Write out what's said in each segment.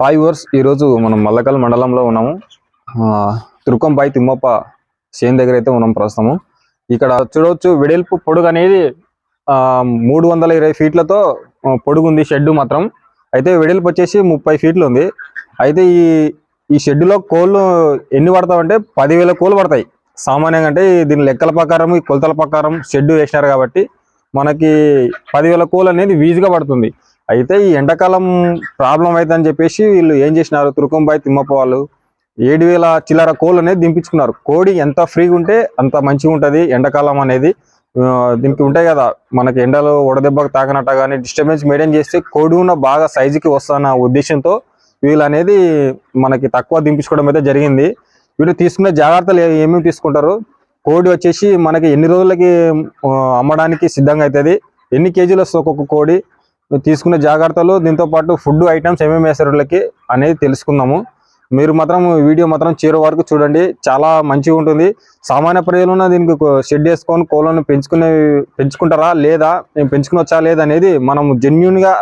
Hi verse ఈరోజు మనం మల్లకల్ మండలంలో ఉన్నాము. ఆ, తుర్కంబాయి తిమ్మప్ప చేను దగ్గర అయితే ఉన్నాం ప్రస్తుతము. ఇక్కడ చూడవచ్చు వెడల్పు పొడుగు అనేది ఆ, మూడు వందల ఇరవై ఫీట్లతో పొడుగు ఉంది షెడ్ మాత్రం. అయితే వెడల్పు వచ్చేసి ముప్పై ఫీట్లు ఉంది. అయితే ఈ ఈ షెడ్లో కోళ్ళు ఎన్ని పడతామంటే పదివేల కోళ్ళు పడతాయి. సామాన్యంగా అంటే దీని లెక్కల ప్రకారం ఈ కొలతల ప్రకారం షెడ్ వేసినారు కాబట్టి మనకి పదివేల కోళ్ళు అనేది వీజుగా పడుతుంది. అయితే ఈ ఎండాకాలం ప్రాబ్లం అవుతుందని చెప్పేసి వీళ్ళు ఏం చేసినారు? తురుకంబాయి తిమ్మప్ప వాళ్ళు ఏడు వేల చిల్లర కోళ్ళు అనేది దింపించుకున్నారు. కోడి ఎంత ఫ్రీగా ఉంటే అంత మంచిగా ఉంటుంది ఎండాకాలం అనేది. దింపి దీనికి ఉంటాయి కదా మనకి ఎండలో వడదెబ్బకు తాకనట్ట కానీ డిస్టర్బెన్స్ మెయింటైన్ చేస్తే కోడి ఉన్న బాగా సైజుకి వస్తున్న ఉద్దేశంతో వీళ్ళు అనేది మనకి తక్కువ దింపించుకోవడం అయితే జరిగింది. వీళ్ళు తీసుకునే జాగ్రత్తలు ఏమేమి తీసుకుంటారు? కోడి వచ్చేసి మనకి ఎన్ని రోజులకి అమ్మడానికి సిద్ధంగా అవుతుంది ఎన్ని కేజీలు వస్తుంది ఒక్కొక్క కోడి? తీసుకునే జాగ్రత్తలు దీంతో పాటు ఫుడ్ ఐటమ్స్ ఏమేమి వేస్తారు అనేది తెలుసుకుందాము. మీరు మాత్రం వీడియో మాత్రం చివరి వరకు చూడండి. చాలా మంచిగా ఉంటుంది. సామాన్య ప్రజలు దీనికి షెడ్ వేసుకొని కోళ్ళను పెంచుకునే పెంచుకుంటారా లేదా మేము పెంచుకునొచ్చా లేదా అనేది మనం జెన్యున్గా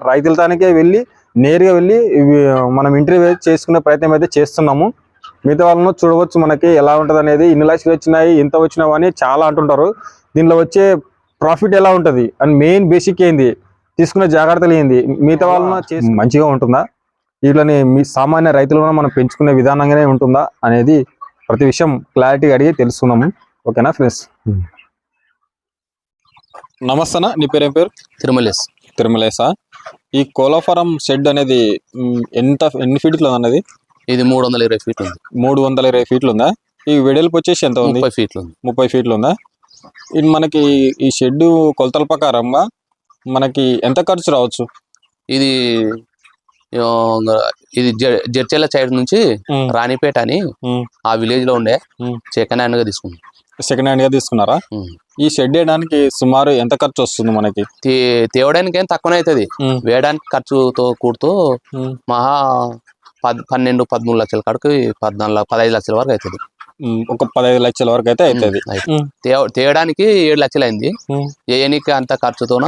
గా వెళ్ళి నేరుగా వెళ్ళి మనం ఇంటర్వ్యూ చేసుకునే ప్రయత్నం అయితే చేస్తున్నాము. మిగతా వాళ్ళను చూడవచ్చు మనకి ఎలా ఉంటుంది అనేది ఇన్ని లక్షలు వచ్చినాయి ఇంత వచ్చినావు అని చాలా అంటుంటారు. దీనిలో వచ్చే ప్రాఫిట్ ఎలా ఉంటుంది? అండ్ మెయిన్ బేసిక్ ఏంది? తీసుకునే జాగ్రత్తలు ఏంది? మిగతా వాళ్ళను చేసి మంచిగా ఉంటుందా? వీళ్ళని మీ సామాన్య రైతులను మనం పెంచుకునే విధానంగానే ఉంటుందా అనేది ప్రతి విషయం క్లారిటీ అడిగి తెలుసుకున్నాము ఓకేనా ఫ్రెండ్స్? నమస్తేనా? నీ పేరు ఏం పేరు? తిరుమలేస్ తిరుమలేసా ఈ కోలాఫరం షెడ్ అనేది ఎంత ఎన్ని ఫీట్లు అన్నది ఇది మూడు వందల ఇరవై ఫీట్లు ఉంది. మూడు వందల ఇరవై ఫీట్లు ఉందా? ఈ వెడల్పు వచ్చేసి ఎంత ఉంది? ముప్పై ఫీట్లు ఉంది. ముప్పై ఫీట్లు ఉందా? ఇది మనకి ఈ షెడ్ కొలతల ప్రకారంగా మనకి ఎంత ఖర్చు రావచ్చు ఇది ఇది జడ్చెల్ల సైడ్ నుంచి రాణిపేట అని. ఆ విలేజ్లో ఉండే. సెకండ్ హ్యాండ్గా తీసుకుంది సెకండ్ హ్యాండ్గా తీసుకున్నారా. ఈ షెడ్ వేయడానికి సుమారు ఎంత ఖర్చు వస్తుంది మనకి తేవడానికి ఏం తక్కువనే అవుతుంది. వేయడానికి ఖర్చుతో కూడుతూ. మహా పద్ పన్నెండు పదమూడు లక్షల కాడికి పద్నాలుగు పదహైదు లక్షల వరకు అవుతుంది ఒక పదహైదు లక్షల వరకు అయితే అవుతుంది ఉమ్. తేవడానికి ఏడు లక్షలు అయింది. ఉమ్. ఏయనికి అంత ఖర్చుతోన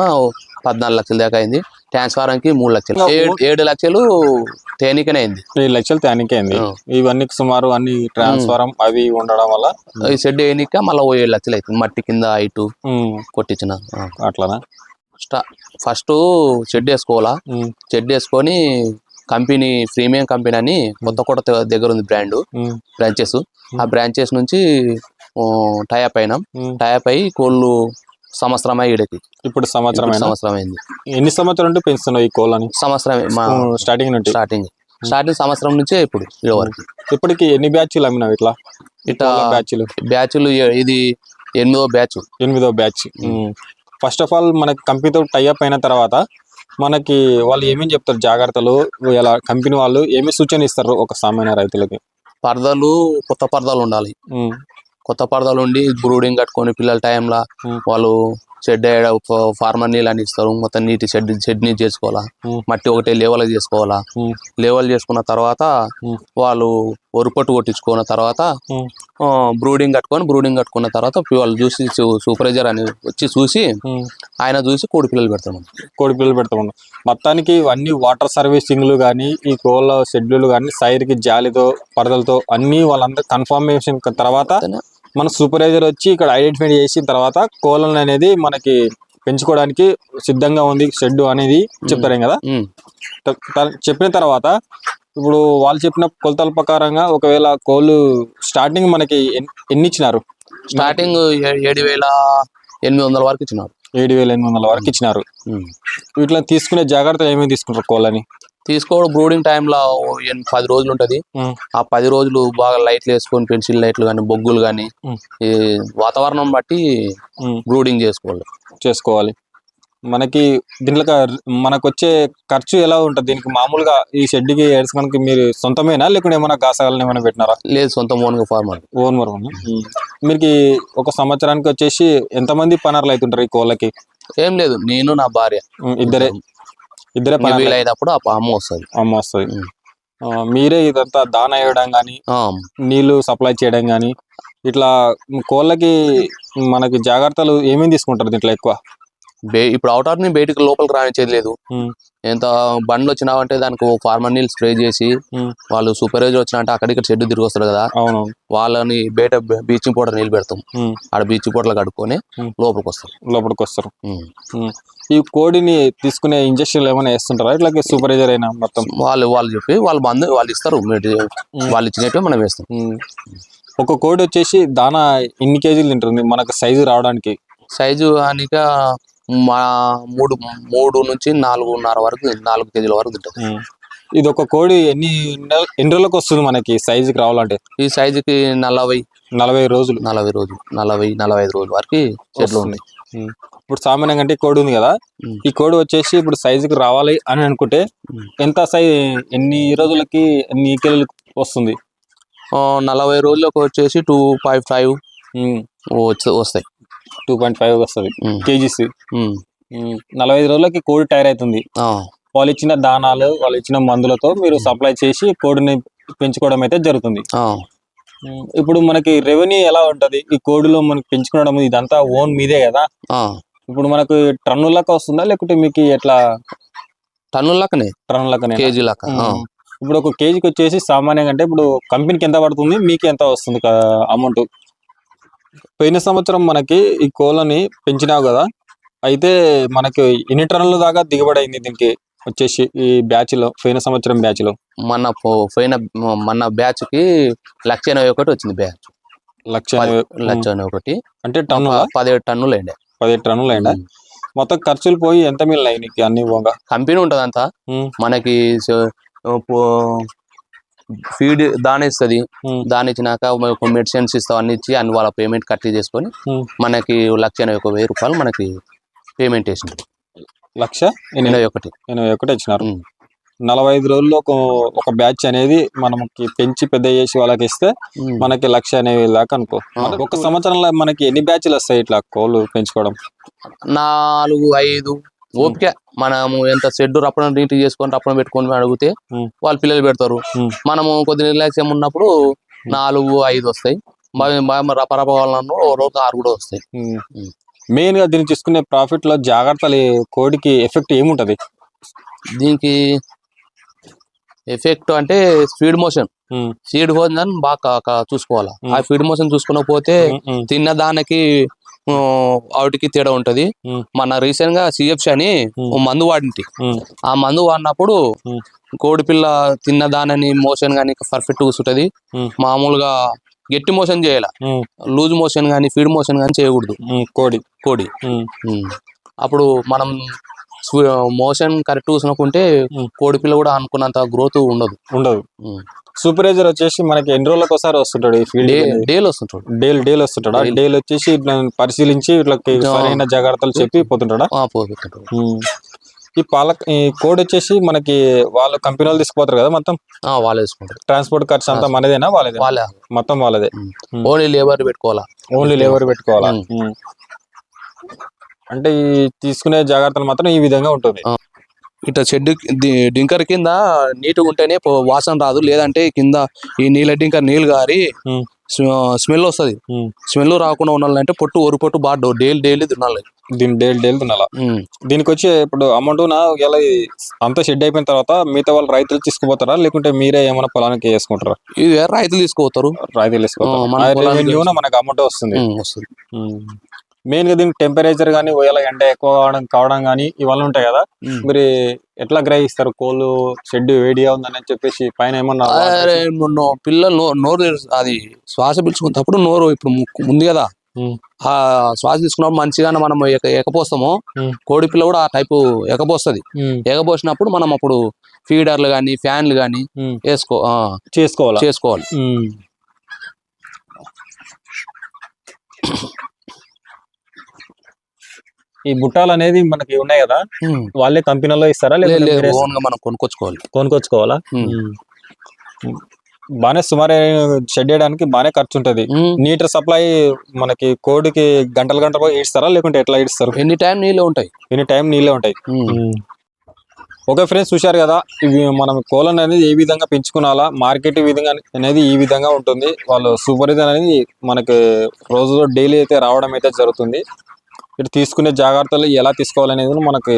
పద్నాలుగు లక్షల దాకా అయింది. ట్రాన్స్ఫారం కి మూడు లక్షలు. ఏడు- లక్షలు తేనికనే అయింది. ఏడు లక్షలు తేనికే అయింది. ఇవన్నీ సుమారు అన్ని ట్రాన్స్ఫారం అవి ఉండడం వల్ల ఈ షెడ్ వేయనిక మళ్ళీ ఓ ఏడు లక్షలు అవుతుంది మట్టి కింద ఉమ్, కొట్టించిన. అట్లానా? ఫస్ట్ షెడ్ వేసుకోవాలా. షెడ్ వేసుకొని కంపెనీ ప్రీమియం కంపెనీ అని కొత్త కొత్త దగ్గర ఉంది బ్రాండ్ బ్రాంచెస్. ఆ బ్రాంచెస్ నుంచి టైప్ అయినాం. టైప్ అయ్యి కోళ్ళు సంవత్సరం అయ్యి ఈడకి. ఇప్పుడు సంవత్సరం సంవత్సరం అయింది ఎన్ని సంవత్సరాలు ఉంటే పెంచుతున్నావు ఈ కోళ్ళని? సంవత్సరం స్టార్టింగ్ నుండి? స్టార్టింగ్. స్టార్టింగ్ సంవత్సరం నుంచే ఇప్పుడు ఈడ వరకు. ఇప్పటికి ఎన్ని బ్యాచ్లు అమ్మినావు ఇట్లా? ఇట్లా బ్యాచ్లు? బ్యాచ్లు ఇది ఎనిమిదో బ్యాచ్. ఎనిమిదో బ్యాచ్. ఫస్ట్ ఆఫ్ ఆల్ మనకి కంపెనీతో టైఅప్ అయిన తర్వాత మనకి వాళ్ళు ఏమేమి చెప్తారు జాగ్రత్తలు ఇలా కంపెనీ వాళ్ళు ఏమి సూచన ఇస్తారు ఒక సామాన్య రైతులకి? పరదలు కొత్త పరదాలు ఉండాలి. కొత్త పరదాలు ఉండి బ్రూడింగ్ కట్టుకొని పిల్లల టైంలో. వాళ్ళు షెడ్ ఫార్మర్ నీళ్ళు అని ఇస్తారు మొత్తం నీటి షెడ్ షెడ్ నీట్ చేసుకోవాలా. మట్టి ఒకటే లేవల్ చేసుకోవాలా లేవల్ చేసుకున్న తర్వాత. వాళ్ళు ఒరుపట్టు కొట్టించుకున్న తర్వాత బ్రూడింగ్ కట్టుకొని బ్రూడింగ్ కట్టుకున్న తర్వాత వాళ్ళు చూసి సూపర్వైజర్ అని వచ్చి చూసి. ఆయన చూసి కోడి పిల్లలు పెడతాం కోడి పిల్లలు పెడతాం మొత్తానికి ఇవన్నీ వాటర్ సర్వీసింగ్లు కానీ ఈ కోళ్ళ షెడ్యూల్ కానీ సైడ్కి జాలితో పరదలతో అన్నీ వాళ్ళందరూ కన్ఫర్మేషన్ తర్వాత మన సూపర్వైజర్ వచ్చి ఇక్కడ ఐడెంటిఫై చేసిన తర్వాత కోళ్ళని అనేది మనకి పెంచుకోవడానికి సిద్ధంగా ఉంది షెడ్ అనేది చెప్తారేం కదా? చెప్పిన తర్వాత ఇప్పుడు వాళ్ళు చెప్పిన కొలతల ప్రకారంగా ఒకవేళ కోళ్ళు స్టార్టింగ్ మనకి ఎన్- ఎన్ని ఇచ్చినారు స్టార్టింగ్ ఏడు వేల ఎనిమిది వందల వరకు ఇచ్చినారు. ఏడు వేల ఎనిమిది వందల వరకు ఇచ్చినారు. వీటిలో తీసుకునే జాగ్రత్తలు ఏమేమి తీసుకుంటారు కోళ్ళని? తీసుకోవడం బ్రూడింగ్ టైంలో పది రోజులు ఉంటది. ఆ పది రోజులు బాగా లైట్లు వేసుకొని పెన్సిల్ లైట్లు కానీ బొగ్గులు కానీ. ఈ వాతావరణం బట్టి. బ్రూడింగ్ చేసుకోవాలి. చేసుకోవాలి. మనకి దీంట్లో మనకు వచ్చే ఖర్చు ఎలా ఉంటుంది? దీనికి మామూలుగా ఈ షెడ్కి ఏడ్చుకోవడానికి మీరు సొంతమేనా? లేకుంటే ఏమైనా గాసాలను ఏమైనా పెట్టినారా? లేదు సొంత మోనుగా ఫార్మర్ ఓన్ వరకు మీకు ఒక సంవత్సరానికి వచ్చేసి ఎంతమంది పనర్లు అవుతుంటారు ఈ కోళ్ళకి? ఏం లేదు నేను నా భార్య. ఇద్దరే. ఇద్దరే వీలైనప్పుడు అమ్మ వస్తుంది. అమ్మ వస్తుంది. మీరే ఇదంతా దాన వేయడం కానీ నీళ్ళు సప్లై చేయడం కానీ ఇట్లా కోళ్ళకి మనకి జాగ్రత్తలు ఏమేమి తీసుకుంటారు దీంట్లో ఎక్కువ? ఇప్పుడు అవుటర్ని బయటికి లోపలికి రానిచ్చేది లేదు. ఎంత బండ్లు వచ్చినావంటే దానికి ఫార్మర్ నీళ్ళు స్ప్రే చేసి. వాళ్ళు సూపర్వైజర్ వచ్చినంటే అక్కడికి షెడ్ తిరిగి వస్తారు కదా. అవును వాళ్ళని బయట బీచింగ్ పౌడర్ నీళ్ళు పెడతాం. ఆడ బీచింగ్ పౌడర్ కడుక్కొని. లోపలికి వస్తారు. లోపలికి వస్తారు. ఈ కోడిని తీసుకునే ఇంజక్షన్లు ఏమైనా వేస్తుంటారా? ఇట్లా సూపర్వైజర్ అయినా మొత్తం? వాళ్ళు వాళ్ళు చెప్పి వాళ్ళు మందు వాళ్ళు ఇస్తారు. వాళ్ళు ఇచ్చినట్టు మనం వేస్తాం. ఒక కోడి వచ్చేసి దానా ఎన్ని కేజీలు తింటుంది? మనకు సైజు రావడానికి. సైజు అనిక మా మూడు మూడు నుంచి నాలుగున్నర వరకు నాలుగు కేజీల వరకు ఉమ్. ఇది ఒక కోడి ఎన్ని ఎన్ని రోజులకు వస్తుంది మనకి సైజుకి రావాలంటే? ఈ సైజుకి నలభై. నలభై రోజులు. నలభై రోజులు. నలభై నలభై ఐదు రోజుల వరకు చెట్లు ఉమ్. ఇప్పుడు సామాన్యంగా అంటే కోడి ఉంది కదా. ఈ కోడి వచ్చేసి ఇప్పుడు సైజుకి రావాలి అని అనుకుంటే. ఎంత సైజ్ ఎన్ని రోజులకి ఎన్ని కేజీలకు వస్తుంది? నలభై రోజులకు వచ్చేసి టూ పాయింట్ ఫైవ్ వస్తాయి. టూ పాయింట్ ఫైవ్ వస్తుంది. కేజీస్. నలభై ఐదు రోజులకి కోడి టైర్ అవుతుంది. వాళ్ళు ఇచ్చిన దానాలు వాళ్ళు ఇచ్చిన మందులతో మీరు సప్లై చేసి కోడిని పెంచుకోవడం అయితే జరుగుతుంది. ఇప్పుడు మనకి రెవెన్యూ ఎలా ఉంటది? ఈ కోడిలో మనకి పెంచుకోవడం ఇదంతా ఓన్ మీదే కదా. ఇప్పుడు మనకు టన్నులకు వస్తుందా? లేకుంటే మీకు ఎట్లా? లెక్కనే. టన్నులకనే కేజీ లెక్క. ఆ. ఇప్పుడు ఒక కేజీకి వచ్చేసి సామాన్యంగా అంటే ఇప్పుడు కంపెనీకి ఎంత పడుతుంది? మీకు ఎంత వస్తుంది అమౌంట్ పోయిన సంవత్సరం మనకి ఈ కోళ్ళని పెంచినావు కదా అయితే మనకి ఎన్ని టన్నుల దాకా దిగుబడి అయింది దీనికి వచ్చేసి ఈ బ్యాచ్లో పోయిన సంవత్సరం బ్యాచ్లో మొన్న పో- పోయిన మొన్న బ్యాచ్కి లక్ష ఎనభై ఒకటి వచ్చింది బ్యాచ్. లక్ష లక్ష ఎనభై ఒకటి. అంటే టన్నుల? పదిహేడు టన్నులు అండి పదిహేడు టన్నులు అయిందా మొత్తం ఖర్చులు పోయి ఎంత మిగిలినాయి నీకు అన్ని కంపెనీ ఉంటది అంతా ఉమ్, మనకి ఫీడ్ దాని ఇస్తుంది దాని ఇచ్చినాక మెడిసిన్స్ ఇస్తాం అన్ని ఇచ్చి అన్ని వాళ్ళ పేమెంట్ కట్టి చేసుకొని. మనకి లక్ష ఎనభై ఒక వెయ్యి రూపాయలు మనకి పేమెంట్ వేసింది లక్ష ఎనభై ఒకటి ఎనభై ఒకటి ఇచ్చినారు. నలభై ఐదు రోజుల్లో ఒక ఒక బ్యాచ్ అనేది మనకి పెంచి పెద్ద చేసి వాళ్ళకి ఇస్తే. మనకి లక్ష అనేవి దాకా అనుకో. ఒక సంవత్సరంలో మనకి ఎన్ని బ్యాచ్లు వస్తాయి ఇట్లా కోళ్ళు పెంచుకోవడం నాలుగు ఐదు ఓపిక. మనము ఎంత షెడ్ రప్పడం నీట్ చేసుకొని రప్పడం పెట్టుకొని అడిగితే. వాళ్ళు పిల్లలు పెడతారు. మనము కొద్ది నిర్లక్ష్యం ఉన్నప్పుడు నాలుగు ఐదు వస్తాయి. రప రప వాళ్ళను రోజు ఆరు కూడా వస్తాయి. మెయిన్గా దీన్ని తీసుకునే ప్రాఫిట్లో జాగ్రత్తలు కోడికి ఎఫెక్ట్ ఏముంటది? దీనికి ఎఫెక్ట్ అంటే స్పీడ్ మోషన్ స్పీడ్ మోషన్ బాగా చూసుకోవాలా. ఆ. స్పీడ్ మోషన్ చూసుకునకపోతే ఉమ్, ఉమ్, తిన్న దానికి వాటికి తేడా ఉంటది. మన రీసెంట్గా సిఎఫ్సి అని మందు వాడింటి. ఆ మందు వాడినప్పుడు ఉమ్. కోడి పిల్ల తిన్న దానని మోషన్ గానీ పర్ఫెక్ట్ కూర్చుంటది. మామూలుగా గట్టి మోషన్ చేయాల. లూజ్ మోషన్ గానీ ఫీడ్ మోషన్ గానీ చేయకూడదు. కోడి. కోడి. అప్పుడు మనం మోషన్ కరెక్ట్ చూసినకుంటే ఉమ్. కోడి పిల్ల కూడా అనుకున్నంత గ్రోత్ ఉండదు. ఉండదు. సూపర్వైజర్ వచ్చేసి మనకి ఎన్ని రోజులకు ఒకసారి వస్తుంటాడు ఈ ఫీల్డ్ డేలు వస్తుంటాడు. డేల్ డేల్ వస్తుంటాడా. డేల్. వచ్చేసి పరిశీలించి ఆ. సరైన జాగ్రత్తలు చెప్పి పోతుంటాడా. ఈ పాల ఈ కోడ్ వచ్చేసి మనకి వాళ్ళు కంపెనీ వాళ్ళు తీసుకుపోతారు కదా మొత్తం? ఆ, వాళ్ళే తీసుకుంటారు. ట్రాన్స్పోర్ట్ ఖర్చు అంతా మనదేనా? వాళ్ళదే వాళ్ళే మొత్తం వాళ్ళదే. ఓన్లీ లేబర్ పెట్టుకోవాలా? ఓన్లీ లేబర్ పెట్టుకోవాలా. అంటే ఈ తీసుకునే జాగ్రత్తలు మాత్రం ఈ విధంగా ఉంటుంది. ఇట్లా షెడ్ డింకర్ కింద నీట్గా ఉంటేనే వాసన రాదు. లేదంటే కింద ఈ నీళ్ళ డింకర్ నీళ్ళు గారి. స్మెల్ వస్తుంది. స్మెల్ రాకుండా ఉండాలంటే పొట్టు ఒరి పొట్టు బాగా డైలీ డైలీ తినాలి దీని డేల్ డేల్ తినాలా. దీనికి వచ్చి ఇప్పుడు అమౌంట్ నా ఇలా అంతా షెడ్ అయిపోయిన తర్వాత మిగతా వాళ్ళు రైతులు తీసుకుపోతారా? లేకుంటే మీరే ఏమైనా పొలానికి వేసుకుంటారా? ఇది రైతులు తీసుకుపోతారు. రైతులు తీసుకుంటారు రెవెన్యూన మనకు అమౌంట్ వస్తుంది. వస్తుంది. మెయిన్గా దీనికి టెంపరేచర్ కానీ ఒకవేళ ఎండ ఎక్కువ కావడం కావడం కానీ ఇవన్నీ ఉంటాయి కదా. మరి ఎట్లా గ్రహిస్తారు? కోళ్ళు షెడ్ వేడిగా ఉందని చెప్పేసి పైన ఏమన్నా మొన్న పిల్లలు నోరు అది శ్వాస పీల్చుకున్నప్పుడు నోరు ఇప్పుడు ముక్కు- ఉంది కదా. ఆ శ్వాస తీసుకున్నప్పుడు మంచిగా మనం ఎక ఎకపోస్తాము. కోడి పిల్ల కూడా ఆ టైపు ఎకపోస్తుంది ఉమ్, ఎగపోసినప్పుడు మనం అప్పుడు ఫీడర్లు కానీ ఫ్యాన్లు కానీ వేసుకో చేసుకోవాలా? చేసుకోవాలి. ఈ బుట్టాలు అనేది మనకి ఉన్నాయి కదా వాళ్ళే కంపెనీలో ఇస్తారా లేదు ఓన్గా మనం కొనుక్కొచ్చుకోవాలి. బాగానే సుమారు షెడ్ వేయడానికి బాగానే ఖర్చు ఉంటది. నీటర్ సప్లై మనకి కోడికి గంటలు గంటలు ఇస్తారా లేకుంటే ఎట్లా ఇస్తారు? ఎనీ టైం నీళ్ళు ఉంటాయి? ఎనీ టైం నీళ్ళే ఉంటాయి. ఓకే ఫ్రెండ్స్ చూశారు కదా ఇవి మనం కోళ్ళను అనేది ఏ విధంగా పెంచుకునాలా మార్కెట్ విధంగా అనేది ఈ విధంగా ఉంటుంది. వాళ్ళు సూపర్వైజర్ అనేది మనకి రోజులో డైలీ అయితే రావడం అయితే జరుగుతుంది. ఇటు తీసుకునే జాగ్రత్తలు ఎలా తీసుకోవాలనేది మనకి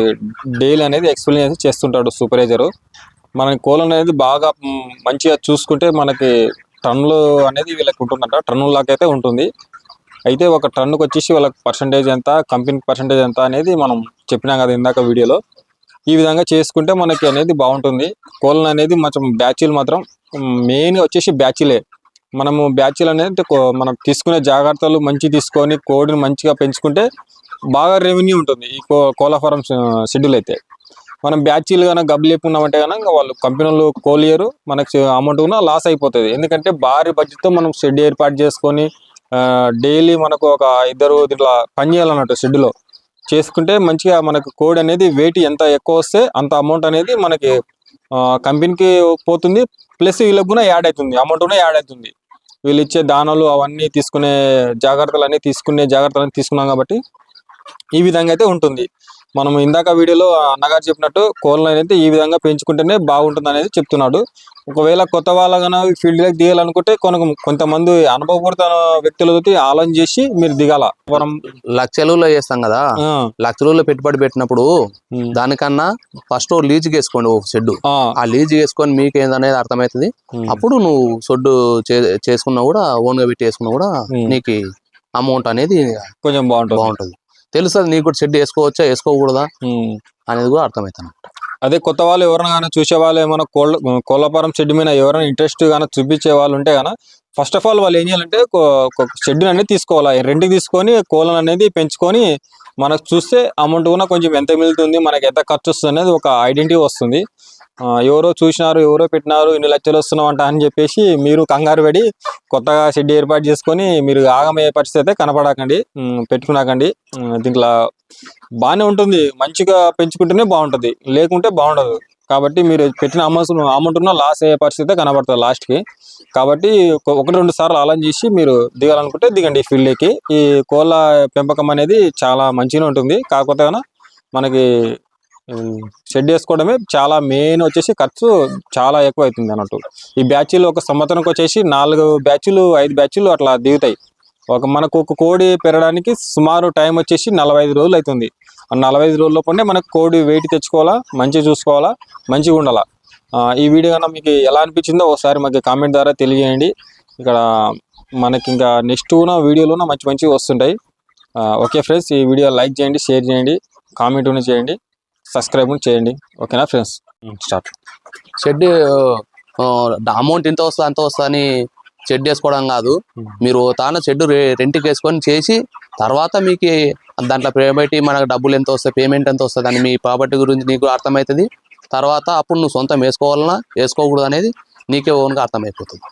డైలీ అనేది ఎక్స్ప్లెయిన్ చేస్తుంటాడు సూపర్వైజరు. మన కోళ్ళ అనేది బాగా మంచిగా చూసుకుంటే మనకి టన్నులు అనేది వీళ్ళకి ఉంటుందంట టన్నుల అయితే ఉంటుంది. అయితే ఒక టన్నుకు వచ్చేసి వాళ్ళకి పర్సంటేజ్ ఎంత కంపెనీ పర్సంటేజ్ ఎంత అనేది మనం చెప్పినాం కదా ఇందాక వీడియోలో. ఈ విధంగా చేసుకుంటే మనకి అనేది బాగుంటుంది. కోళ్ళను అనేది కొంచెం బ్యాచీలు మాత్రం మెయిన్ వచ్చేసి బ్యాచీలే. మనము బ్యాచీలు అనేది మనం తీసుకునే జాగ్రత్తలు మంచి తీసుకొని కోడిని మంచిగా పెంచుకుంటే బాగా రెవెన్యూ ఉంటుంది. ఈ కో కోళ్ళ ఫారం షెడ్యూల్ అయితే. మనం బ్యాచీలు కనుక గబ్బు లేకున్నామంటే కనుక వాళ్ళు కంపెనీలు కోలియరు మనకి అమౌంట్ కూడా లాస్ అయిపోతుంది. ఎందుకంటే భారీ బడ్జెట్తో మనం షెడ్ ఏర్పాటు చేసుకొని డైలీ మనకు ఒక ఇద్దరు ఇట్లా పని చేయాలన్నట్టు షెడ్లో చేసుకుంటే మంచిగా మనకు కోడ్ అనేది వెయిట్ ఎంత ఎక్కువ వస్తే అంత అమౌంట్ అనేది మనకి కంపెనీకి పోతుంది. ప్లస్ వీళ్ళకి కూడా యాడ్ అవుతుంది. అమౌంట్ కూడా యాడ్ అవుతుంది. వీళ్ళు ఇచ్చే దానాలు అవన్నీ తీసుకునే జాగ్రత్తలు అన్ని తీసుకునే జాగ్రత్తలు తీసుకున్నాం కాబట్టి ఈ విధంగా అయితే ఉంటుంది. మనం ఇందాక వీడియోలో అన్నగారు చెప్పినట్టు కోళ్ళని అయితే ఈ విధంగా పెంచుకుంటేనే బాగుంటుంది అనేది చెప్తున్నాడు. ఒకవేళ కొత్త వాళ్ళ ఫీల్డ్లోకి దిగాలనుకుంటే కొన కొంతమంది అనుభవపూరిత వ్యక్తులతో ఆలోచన చేసి మీరు దిగాల. మనం లక్షలలో చేస్తాం కదా. ఆ, లక్షలలో పెట్టుబడి పెట్టినప్పుడు దానికన్నా ఫస్ట్ లీజ్ వేసుకోండి ఒక షెడ్ ఆ, లీజ్ వేసుకొని మీకు ఏందనేది అర్థమవుతుంది. అప్పుడు నువ్వు షెడ్ చేసుకున్నా కూడా ఓన్గా పెట్టి వేసుకున్నా కూడా. నీకు అమౌంట్ అనేది కొంచెం బాగుంటుంది. బాగుంటుంది. తెలుస్తుంది నీకు కూడా షెడ్ వేసుకోవచ్చా వేసుకోకూడదా. అనేది కూడా అర్థమవుతుంది అదే కొత్త వాళ్ళు ఎవరైనా కానీ చూసే వాళ్ళు ఏమైనా కోళ్ళ కోళ్ళపారం షెడ్ మీద ఎవరైనా ఇంట్రెస్ట్ కానీ చూపించే వాళ్ళు ఉంటే కానీ ఫస్ట్ ఆఫ్ ఆల్ వాళ్ళు ఏం చేయాలంటే షెడ్ అనేది తీసుకోవాలి. రెంట్కి తీసుకొని కోళ్ళని అనేది పెంచుకొని మనకు చూస్తే అమౌంట్ కూడా కొంచెం ఎంత మిగులుతుంది మనకి ఎంత ఖర్చు వస్తుంది అనేది ఒక ఐడెంటిటీ వస్తుంది. ఎవరో చూసినారు ఎవరో పెట్టినారు ఇన్ని లక్షలు వస్తున్నాం అంట అని చెప్పేసి మీరు కంగారు పడి కొత్తగా షెడ్ ఏర్పాటు చేసుకొని మీరు ఆగమయ్యే పరిస్థితి అయితే కనపడకండి. పెట్టుకున్నాకండి. దీంట్లో బాగానే ఉంటుంది. మంచిగా పెంచుకుంటేనే బాగుంటుంది. లేకుంటే బాగుండదు. కాబట్టి మీరు పెట్టిన అమౌంట్ అమౌంట్ ఉన్న లాస్ అయ్యే పరిస్థితి కనబడుతుంది లాస్ట్కి. కాబట్టి ఒకటి రెండు సార్లు అలం చేసి మీరు దిగాలనుకుంటే దిగండి ఈ ఫీల్డ్కి. ఈ కోళ్ళ పెంపకం అనేది చాలా మంచిగా ఉంటుంది. కాకపోతే మనకి షెడ్ వేసుకోవడమే చాలా మెయిన్ వచ్చేసి ఖర్చు చాలా ఎక్కువ అవుతుంది అన్నట్టు. ఈ బ్యాచీలు ఒక సంవత్సరంకి వచ్చేసి నాలుగు బ్యాచ్లు ఐదు బ్యాచ్లు అట్లా దిగుతాయి. ఒక మనకు ఒక కోడి పెరగడానికి సుమారు టైం వచ్చేసి నలభై ఐదు రోజులు అవుతుంది ఆ నలభై ఐదు రోజుల లోపలనే మనకు కోడి వెయిట్ తెచ్చుకోవాలా మంచిగా చూసుకోవాలా మంచిగా ఉండాలా. ఈ వీడియో కన్నా మీకు ఎలా అనిపించిందో ఒకసారి మాకు కామెంట్ ద్వారా తెలియజేయండి. ఇక్కడ మనకి ఇంకా నెక్స్ట్ ఉన్న వీడియోలో మంచి మంచివి వస్తుంటాయి. ఓకే ఫ్రెండ్స్ ఈ వీడియో లైక్ చేయండి షేర్ చేయండి కామెంట్ చేయండి. సబ్స్క్రైబ్ కూడా చేయండి. ఓకేనా ఫ్రెండ్స్? స్టార్ట్. షెడ్ అమౌంట్ ఇంత వస్తుంది అంత వస్తుంది అని షెడ్ వేసుకోవడం కాదు. Hmm. మీరు తాను షెడ్ రెంట్కి వేసుకొని చేసి తర్వాత మీకు దాంట్లో పేమెంట్ మనకు డబ్బులు ఎంత వస్తాయి పేమెంట్ ఎంత వస్తుంది అని మీ ప్రాపర్టీ గురించి నీకు అర్థమవుతుంది. తర్వాత అప్పుడు నువ్వు సొంతం వేసుకోవాలన్నా వేసుకోకూడదు అనేది నీకే ఓన్గా అర్థమైపోతుంది.